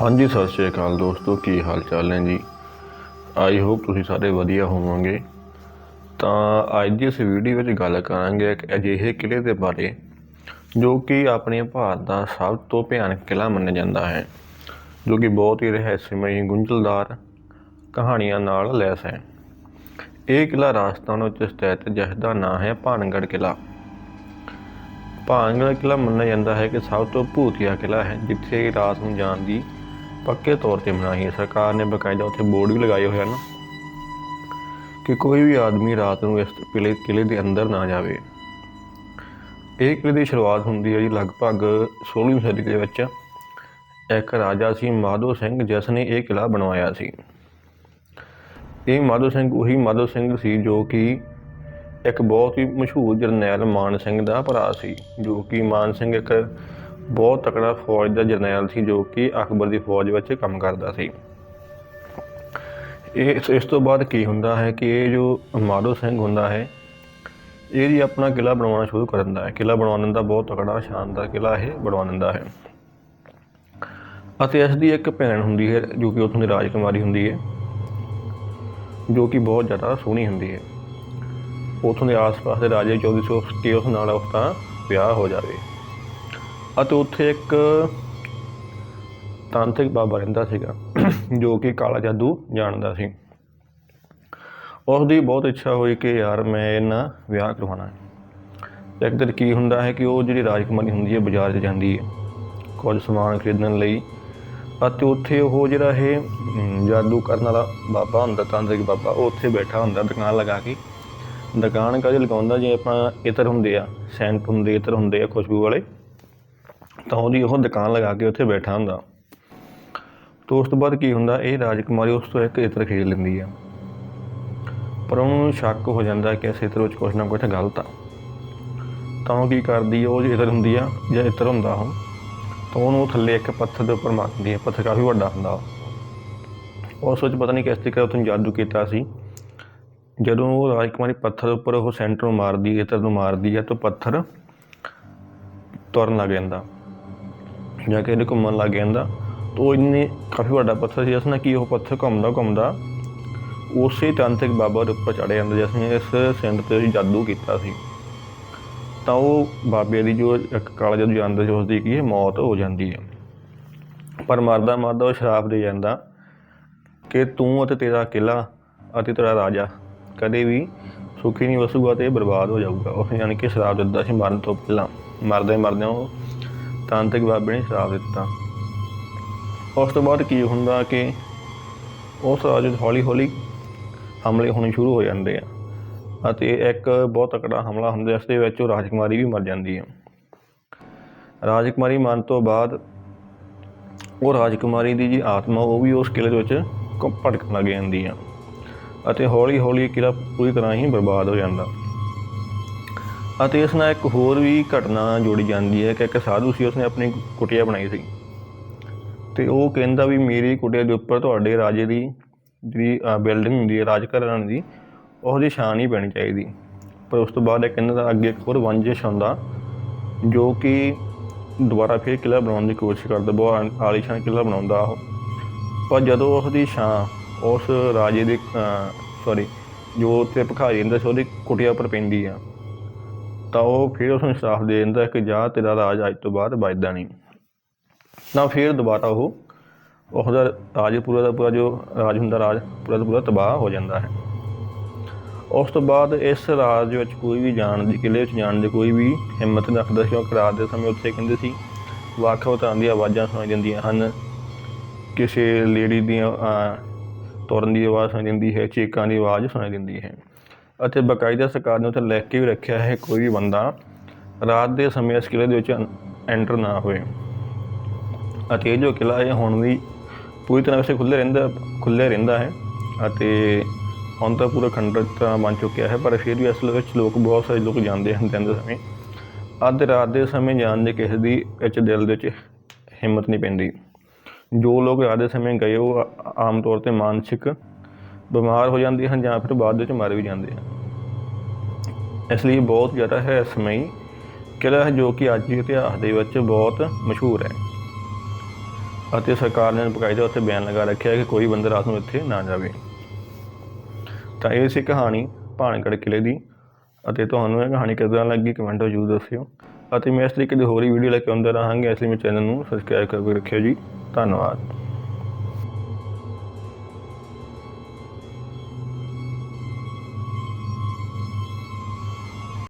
ਹਾਂਜੀ, ਸਤਿ ਸ਼੍ਰੀ ਅਕਾਲ ਦੋਸਤੋ, ਕੀ ਹਾਲ ਚਾਲ ਨੇ ਜੀ? ਆਈ ਹੋਪ ਤੁਸੀਂ ਸਾਰੇ ਵਧੀਆ ਹੋਵੋਗੇ। ਤਾਂ ਅੱਜ ਦੀ ਇਸ ਵੀਡੀਓ ਵਿੱਚ ਗੱਲ ਕਰਾਂਗੇ ਇੱਕ ਅਜਿਹੇ ਕਿਲ੍ਹੇ ਦੇ ਬਾਰੇ, ਜੋ ਕਿ ਆਪਣੇ ਭਾਰਤ ਦਾ ਸਭ ਤੋਂ ਭਿਆਨਕ ਕਿਲ੍ਹਾ ਮੰਨਿਆ ਜਾਂਦਾ ਹੈ, ਜੋ ਕਿ ਬਹੁਤ ਹੀ ਰਹੱਸਮਈ, ਗੁੰਝਲਦਾਰ ਕਹਾਣੀਆਂ ਨਾਲ ਲੈਸ ਹੈ। ਇਹ ਕਿਲ੍ਹਾ ਰਾਜਸਥਾਨ ਵਿੱਚ ਸਥਿਤ ਜਿਸ ਦਾ ਨਾਂ ਹੈ ਭਾਨਗੜ੍ਹ ਕਿਲ੍ਹਾ। ਭਾਨਗੜ੍ਹ ਕਿਲ੍ਹਾ ਮੰਨਿਆ ਜਾਂਦਾ ਹੈ ਕਿ ਸਭ ਤੋਂ ਭੂਤੀਆ ਕਿਲ੍ਹਾ ਹੈ, ਜਿੱਥੇ ਰਾਤ ਨੂੰ ਜਾਣ ਦੀ ਪੱਕੇ ਤੌਰ ਤੇ ਮਨਾਹੀ ਹੈ। ਸਰਕਾਰ ਨੇ ਬਕਾਇਦਾ ਉੱਥੇ ਬੋਰਡ ਵੀ ਲਗਾਏ ਹੋਏ ਹਨ ਕਿ ਕੋਈ ਵੀ ਆਦਮੀ ਰਾਤ ਨੂੰ ਇਸ ਕਿਲ੍ਹੇ ਕਿਲ੍ਹੇ ਦੇ ਅੰਦਰ ਨਾ ਜਾਵੇ। ਇਹ ਕਿਲ੍ਹੇ ਦੀ ਸ਼ੁਰੂਆਤ ਹੁੰਦੀ ਹੈ ਜੀ ਲਗਭਗ 16ਵੀਂ ਸਦੀ ਦੇ ਵਿੱਚ। ਇੱਕ ਰਾਜਾ ਸੀ ਮਾਧੋ ਸਿੰਘ, ਜਿਸ ਨੇ ਇਹ ਕਿਲ੍ਹਾ ਬਣਵਾਇਆ ਸੀ। ਇਹ ਮਾਧੋ ਸਿੰਘ, ਉਹੀ ਮਾਧੋ ਸਿੰਘ ਸੀ ਜੋ ਕਿ ਇੱਕ ਬਹੁਤ ਹੀ ਮਸ਼ਹੂਰ ਜਰਨੈਲ ਮਾਨ ਸਿੰਘ ਦਾ ਭਰਾ ਸੀ, ਜੋ ਕਿ ਮਾਨ ਸਿੰਘ ਇੱਕ ਬਹੁਤ ਤਕੜਾ ਫੌਜ ਦਾ ਜਰਨੈਲ ਸੀ ਜੋ ਕਿ ਅਕਬਰ ਦੀ ਫੌਜ ਵਿੱਚ ਕੰਮ ਕਰਦਾ ਸੀ। ਇਹ ਇਸ- ਇਸ ਤੋਂ ਬਾਅਦ ਕੀ ਹੁੰਦਾ ਹੈ ਕਿ ਇਹ ਜੋ ਮਾਧੋ ਸਿੰਘ ਹੁੰਦਾ ਹੈ ਇਹ ਜੀ ਆਪਣਾ ਕਿਲ੍ਹਾ ਬਣਾਉਣਾ ਸ਼ੁਰੂ ਕਰ ਦਿੰਦਾ ਹੈ। ਕਿਲ੍ਹਾ ਬਣਵਾ ਦਿੰਦਾ ਬਹੁਤ ਤਕੜਾ, ਸ਼ਾਨਦਾਰ ਕਿਲ੍ਹਾ ਇਹ ਬਣਵਾ ਦਿੰਦਾ ਹੈ। ਅਤੇ ਇਸ ਦੀ ਇੱਕ ਭੈਣ ਹੁੰਦੀ ਹੈ, ਜੋ ਕਿ ਉੱਥੋਂ ਦੀ ਰਾਜਕੁਮਾਰੀ ਹੁੰਦੀ ਹੈ, ਜੋ ਕਿ ਬਹੁਤ ਜ਼ਿਆਦਾ ਸੋਹਣੀ ਹੁੰਦੀ ਹੈ। ਉੱਥੋਂ ਦੇ ਆਸ-ਪਾਸ ਦੇ ਰਾਜੇ ਚੌਧਰੀ ਸੀ ਕੇ ਉਸ ਨਾਲ ਉਸਦਾ ਵਿਆਹ ਹੋ ਜਾਵੇ। ਅਤੇ ਉੱਥੇ ਇੱਕ ਤਾਂਤਰਿਕ ਬਾਬਾ ਰਹਿੰਦਾ ਸੀਗਾ, ਜੋ ਕਿ ਕਾਲਾ ਜਾਦੂ ਜਾਣਦਾ ਸੀ। ਉਸ ਦੀ ਬਹੁਤ ਇੱਛਾ ਹੋਈ ਕਿ ਯਾਰ ਮੈਂ ਇਹਨਾਂ ਵਿਆਹ ਕਰਵਾਉਣਾ ਹੈ। ਇੱਕ ਦਿਨ ਕੀ ਹੁੰਦਾ ਹੈ ਕਿ ਉਹ ਜਿਹੜੀ ਰਾਜਕੁਮਾਰੀ ਹੁੰਦੀ ਹੈ, ਬਾਜ਼ਾਰ 'ਚ ਜਾਂਦੀ ਹੈ, ਕੁਝ ਸਮਾਨ ਖਰੀਦਣ ਲਈ। ਅਤੇ ਉੱਥੇ ਉਹ ਜਿਹੜਾ ਇਹ ਜਾਦੂ ਕਰਨ ਵਾਲਾ ਬਾਬਾ ਹੁੰਦਾ, ਤਾਂਤਰਿਕ ਬਾਬਾ, ਉਹ ਉੱਥੇ ਬੈਠਾ ਹੁੰਦਾ, ਦੁਕਾਨ ਲਗਾ ਕੇ। ਦੁਕਾਨ ਕਾਹਦੀ ਲਗਾਉਂਦਾ, ਜੇ ਆਪਾਂ ਇਤਰ ਹੁੰਦੇ ਆ ਸੈਂਟ ਹੁੰਦੇ, ਇਤਰ ਹੁੰਦੇ ਆ, ਖੁਸ਼ਬੂ ਵਾਲੇ। ਤਾਂ ਉਹਦੀ ਉਹ ਦੁਕਾਨ ਲਗਾ ਕੇ ਉੱਥੇ ਬੈਠਾ ਹੁੰਦਾ। ਤੋਂ ਉਸ ਤੋਂ ਬਾਅਦ ਕੀ ਹੁੰਦਾ, ਇਹ ਰਾਜਕੁਮਾਰੀ ਉਸ ਤੋਂ ਇੱਕ ਇਤਰ ਖਰੀਦ ਲੈਂਦੀ ਆ। ਪਰ ਉਹਨੂੰ ਸ਼ੱਕ ਹੋ ਜਾਂਦਾ ਕਿ ਇਸ ਇਤਰ ਵਿੱਚ ਕੁਛ ਨਾ ਕੁਛ ਗਲਤ ਆ। ਤਾਂ ਉਹ ਕੀ ਕਰਦੀ ਆ, ਉਹ ਜਿਹੜੀ ਇਤਰ ਹੁੰਦੀ ਆ ਜਾਂ ਇਤਰ ਹੁੰਦਾ ਉਹ, ਤਾਂ ਉਹਨੂੰ ਥੱਲੇ ਇੱਕ ਪੱਥਰ ਦੇ ਉੱਪਰ ਮਾਰਦੀ ਹੈ ਪੱਥਰ ਕਾਫੀ ਵੱਡਾ ਹੁੰਦਾ ਉਹ। ਉਸ ਵਿੱਚ ਪਤਾ ਨਹੀਂ ਕਿਸ ਤਰੀਕੇ ਉਤੋਂ ਜਾਦੂ ਕੀਤਾ ਸੀ। ਜਦੋਂ ਉਹ ਰਾਜਕੁਮਾਰੀ ਪੱਥਰ ਉੱਪਰ ਉਹ ਸੈਂਟਰ ਨੂੰ ਮਾਰਦੀ ਹੈ ਇਤਰ ਨੂੰ ਮਾਰਦੀ ਹੈ ਤਾਂ ਪੱਥਰ ਤੁਰਨ ਲੱਗ ਜਾਂਦਾ। ਜਾਂ ਕਿ ਇਹਦੇ ਘੁੰਮਣ ਲੱਗ ਜਾਂਦਾ, ਤਾਂ ਉਹ ਇੰਨੇ ਕਾਫੀ ਵੱਡਾ ਪੱਥਰ ਸੀ, ਜਿਸ ਨਾਲ ਕਿ ਉਹ ਪੱਥਰ ਘੁੰਮਦਾ ਘੁੰਮਦਾ ਉਸੇ ਤਾਂਤਰਿਕ ਬਾਬਾ ਦੇ ਉੱਪਰ ਚੜ੍ਹ ਜਾਂਦਾ, ਜਿਸ ਨੇ ਇਸ ਸੈਂਟਰ ਤੇ ਜਾਦੂ ਕੀਤਾ ਸੀ। ਤਾਂ ਉਹ ਬਾਬੇ ਦੀ ਜੋ ਇੱਕ ਕਾਲਾ ਜਾਦੂ ਜਾਂਦਾ ਸੀ ਉਸ ਦੀ ਕੀ ਮੌਤ ਹੋ ਜਾਂਦੀ ਹੈ। ਪਰ ਮਰਦਾ ਮਰਦਾ ਉਹ ਸ਼ਰਾਪ ਦੇ ਜਾਂਦਾ ਕਿ ਤੂੰ ਅਤੇ ਤੇਰਾ ਕਿਲਾ ਅਤੇ ਤੇਰਾ ਰਾਜਾ ਕਦੇ ਵੀ ਸੁਖੀ ਨਹੀਂ ਵਸੂਗਾ ਤੇ ਬਰਬਾਦ ਹੋ ਜਾਊਗਾ। ਉਸ ਯਾਨੀ ਕਿ ਸ਼ਰਾਬ ਦਿੰਦਾ ਸੀ ਮਰਨ ਤੋਂ ਪਹਿਲਾਂ। ਮਰਦੇ ਮਰਦੇ ਉਹ ਤਾਂਤਿਕ ਬਾਬੇ ਨੇ ਸ਼ਰਾਪ ਦਿੱਤਾ। ਉਸ ਤੋਂ ਬਾਅਦ ਕੀ ਹੁੰਦਾ ਕਿ ਉਸ ਰਾਜੇ ਹੌਲੀ ਹੌਲੀ ਹਮਲੇ ਹੋਣੇ ਸ਼ੁਰੂ ਹੋ ਜਾਂਦੇ ਆ ਅਤੇ ਇੱਕ ਬਹੁਤ ਤਕੜਾ ਹਮਲਾ ਹੁੰਦਾ ਇਸ ਦੇ ਵਿੱਚ ਉਹ ਰਾਜਕੁਮਾਰੀ ਵੀ ਮਰ ਜਾਂਦੀ ਹੈ ਰਾਜਕੁਮਾਰੀ ਮਰਨ ਤੋਂ ਬਾਅਦ ਉਹ ਰਾਜਕੁਮਾਰੀ ਦੀ ਜੀ ਆਤਮਾ, ਉਹ ਵੀ ਉਸ ਕਿਲੇ ਦੇ ਵਿੱਚ ਭਟਕਣ ਲੱਗ ਜਾਂਦੀ ਆ ਅਤੇ ਹੌਲੀ ਹੌਲੀ ਇਹ ਕਿਲਾ ਪੂਰੀ ਤਰ੍ਹਾਂ ਹੀ ਬਰਬਾਦ ਹੋ ਜਾਂਦਾ। ਅਤੇ ਇਸ ਨਾਲ ਇੱਕ ਹੋਰ ਵੀ ਘਟਨਾ ਜੋੜੀ ਜਾਂਦੀ ਹੈ ਕਿ ਇੱਕ ਸਾਧੂ ਸੀ, ਉਸਨੇ ਆਪਣੀ ਕੁਟਿਆ ਬਣਾਈ ਸੀ। ਤੇ ਉਹ ਕਹਿੰਦਾ ਵੀ ਮੇਰੀ ਕੁਟਿਆ ਦੇ ਉੱਪਰ ਤੁਹਾਡੇ ਰਾਜੇ ਦੀ ਜਿਹੜੀ ਬਿਲਡਿੰਗ ਹੁੰਦੀ ਹੈ ਰਾਜ ਰਾਜਘਰਾਣੇ ਦੀ, ਉਹਦੀ ਸ਼ਾਨ ਹੀ ਪੈਣੀ ਚਾਹੀਦੀ। ਪਰ ਉਸ ਤੋਂ ਬਾਅਦ ਇਹ ਕਹਿੰਦਾ ਦਾ ਅੱਗੇ ਇੱਕ ਹੋਰ ਵੰਜਿਸ਼ ਹੁੰਦਾ ਜੋ ਕਿ ਦੁਬਾਰਾ ਫਿਰ ਕਿਲਾ ਬਣਾਉਣ ਦੀ ਕੋਸ਼ਿਸ਼ ਕਰਦਾ, ਬਹੁਤ ਆਲੀਸ਼ਾਨ ਕਿਲਾ ਬਣਾਉਂਦਾ ਉਹ। ਪਰ ਜਦੋਂ ਉਸ ਦੀ ਛਾਂ ਉਸ ਰਾਜੇ ਦੇ ਸੌਰੀ ਜੋ ਉੱਥੇ ਭਿਖਾਰੀ ਰਹਿੰਦਾ ਸੀ, ਉਹਦੀ ਕੁਟਿਆ ਉੱਪਰ ਪੈਂਦੀ ਆ। ਤਾਂ ਉਹ ਫਿਰ ਉਸ ਨੂੰ ਸ਼ਰਾਪ ਦੇ ਦਿੰਦਾ ਕਿ ਜਾ ਤੇਰਾ ਰਾਜ ਅੱਜ ਤੋਂ ਬਾਅਦ ਵੱਜਦਾ ਨਹੀਂ। ਤਾਂ ਫਿਰ ਦੁਬਾਰਾ ਉਹ ਉਹਦਾ ਰਾਜ ਪੂਰਾ ਦਾ ਪੂਰਾ ਜੋ ਰਾਜ ਹੁੰਦਾ, ਰਾਜ ਪੂਰਾ ਦਾ ਪੂਰਾ ਤਬਾਹ ਹੋ ਜਾਂਦਾ ਹੈ। ਉਸ ਤੋਂ ਬਾਅਦ ਇਸ ਰਾਜ ਵਿੱਚ ਕੋਈ ਵੀ ਜਾਣ ਦੀ ਕਿਲੇ ਵਿੱਚ ਜਾਣ ਦੀ ਕੋਈ ਵੀ ਹਿੰਮਤ ਨਹੀਂ ਰੱਖਦਾ ਸੀ। ਕਿਉਂਕਿ ਰਾਤ ਦੇ ਸਮੇਂ ਉੱਥੇ ਕਹਿੰਦੇ ਸੀ ਵੱਖ-ਵੱਖ ਤਰ੍ਹਾਂ ਦੀਆਂ ਆਵਾਜ਼ਾਂ ਸੁਣਾਈ ਦਿੰਦੀਆਂ ਹਨ। ਕਿਸੇ ਲੇਡੀ ਦੀਆਂ ਤੁਰਨ ਦੀ ਆਵਾਜ਼ ਸੁਣਾਈ ਦਿੰਦੀ ਹੈ, ਚੀਕਾਂ ਦੀ ਆਵਾਜ਼ ਸੁਣਾਈ ਦਿੰਦੀ ਹੈ। ਅਤੇ ਬਕਾਇਦਾ ਸਰਕਾਰ ਨੇ ਉੱਥੇ ਲਿਖ ਕੇ ਵੀ ਰੱਖਿਆ ਹੈ ਕੋਈ ਵੀ ਬੰਦਾ ਰਾਤ ਦੇ ਸਮੇਂ ਇਸ ਕਿਲੇ ਦੇ ਵਿੱਚ ਐਂਟਰ ਨਾ ਹੋਏ। ਅਤੇ ਇਹ ਜੋ ਕਿਲਾ ਹੈ ਹੁਣ ਵੀ ਪੂਰੀ ਤਰ੍ਹਾਂ ਵੈਸੇ ਖੁੱਲ੍ਹੇ ਰਹਿੰਦਾ ਖੁੱਲ੍ਹੇ ਰਹਿੰਦਾ ਹੈ ਅਤੇ ਹੁਣ ਤਾਂ ਪੂਰਾ ਖੰਡਰ ਤਰ੍ਹਾਂ ਬਣ ਚੁੱਕਿਆ ਹੈ, ਪਰ ਫਿਰ ਵੀ ਅਸਲ ਵਿੱਚ ਲੋਕ ਬਹੁਤ ਸਾਰੇ ਲੋਕ ਜਾਂਦੇ ਹਨ ਦਿਨ ਸਮੇਂ। ਅੱਧ ਰਾਤ ਦੇ ਸਮੇਂ ਜਾਣ ਦੇ ਕਿਸੇ ਦੀ ਵਿੱਚ ਦਿਲ ਦੇ ਵਿੱਚ ਹਿੰਮਤ ਨਹੀਂ ਪੈਂਦੀ। ਜੋ ਲੋਕ ਰਾਤ ਦੇ ਸਮੇਂ ਗਏ ਉਹ ਆਮ ਤੌਰ ਤੇ ਮਾਨਸਿਕ ਬਿਮਾਰ ਹੋ ਜਾਂਦੇ ਹਨ ਜਾਂ ਫਿਰ ਬਾਅਦ ਵਿੱਚ ਮਰ ਵੀ ਜਾਂਦੇ ਹਨ। ਇਸ ਲਈ ਬਹੁਤ ਜ਼ਿਆਦਾ ਹੈ ਸਮਈ ਕਿਲ੍ਹਾ ਹੈ ਜੋ ਕਿ ਅੱਜ ਦੇ ਇਤਿਹਾਸ ਦੇ ਵਿੱਚ ਬਹੁਤ ਮਸ਼ਹੂਰ ਹੈ। ਅਤੇ ਸਰਕਾਰ ਨੇ ਬਕਾਇਦਾ ਉੱਤੇ ਬਿਆਨ ਲਗਾ ਰੱਖਿਆ ਕਿ ਕੋਈ ਬੰਦਾ ਰਾਤ ਨੂੰ ਇੱਥੇ ਨਾ ਜਾਵੇ। ਤਾਂ ਇਹ ਸੀ ਕਹਾਣੀ ਭਾਣਗੜ੍ਹ ਕਿਲੇ ਦੀ। ਅਤੇ ਤੁਹਾਨੂੰ ਇਹ ਕਹਾਣੀ ਕਿੱਦਾਂ ਲੱਗੀ ਕਮੈਂਟ ਵਿੱਚ ਜ਼ਰੂਰ ਦੱਸਿਓ। ਅਤੇ ਮੈਂ ਇਸ ਤਰੀਕੇ ਦੀ ਹੋਰ ਹੀ ਵੀਡੀਓ ਲੈ ਕੇ ਆਉਂਦਾ ਰਹਾਂਗਾ, ਇਸ ਲਈ ਮੇਰੇ ਚੈਨਲ ਨੂੰ ਸਬਸਕ੍ਰਾਈਬ ਕਰਕੇ ਰੱਖਿਓ ਜੀ। ਧੰਨਵਾਦ।